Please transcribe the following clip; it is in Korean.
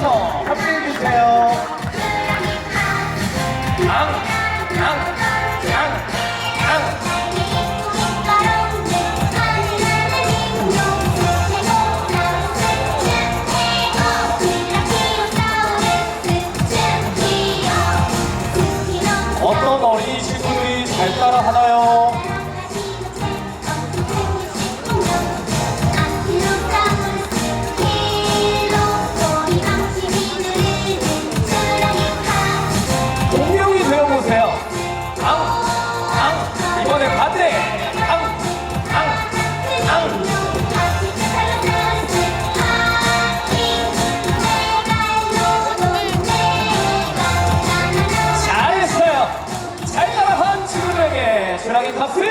힘내서 함께해 주세요. 앙, 앙, 앙, 앙. 어떤 어린이 친구들이 잘 따라 하나요? 네, 박수!